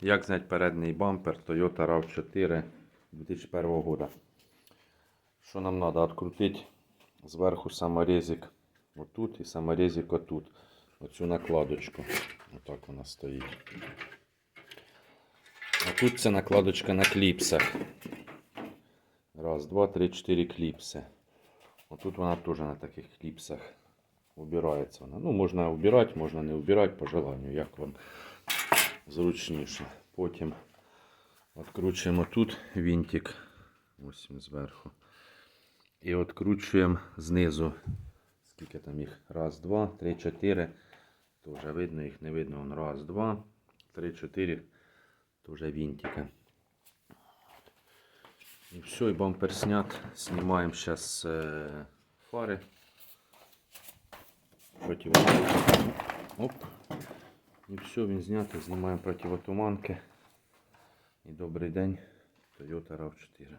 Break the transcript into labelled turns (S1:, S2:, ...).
S1: Як зняти передній бампер Toyota RAV4 2001 года. Що нам треба? Відкрутити зверху саморезик отут і саморезик отут. Оцю накладочку. Отак вона стоїть. А тут це накладочка на кліпсах. Раз, два, три, чотири кліпси. Отут вона теж на таких кліпсах убирається вона. Ну, можна убирати, можна не убирати по желанню, як вам зручніше. Потім відкручуємо тут винтик. Ось він зверху. І відкручуємо знизу. Скільки там їх? Раз, два, три, чотири. То вже видно, їх не видно. Вон Раз, два, три, чотири. То вже винтика. І все, і бампер снят. Знімаємо зараз фари. Против... Оп. І все, він знятий. Знімаємо противотуманки. І добрий день. Toyota RAV4.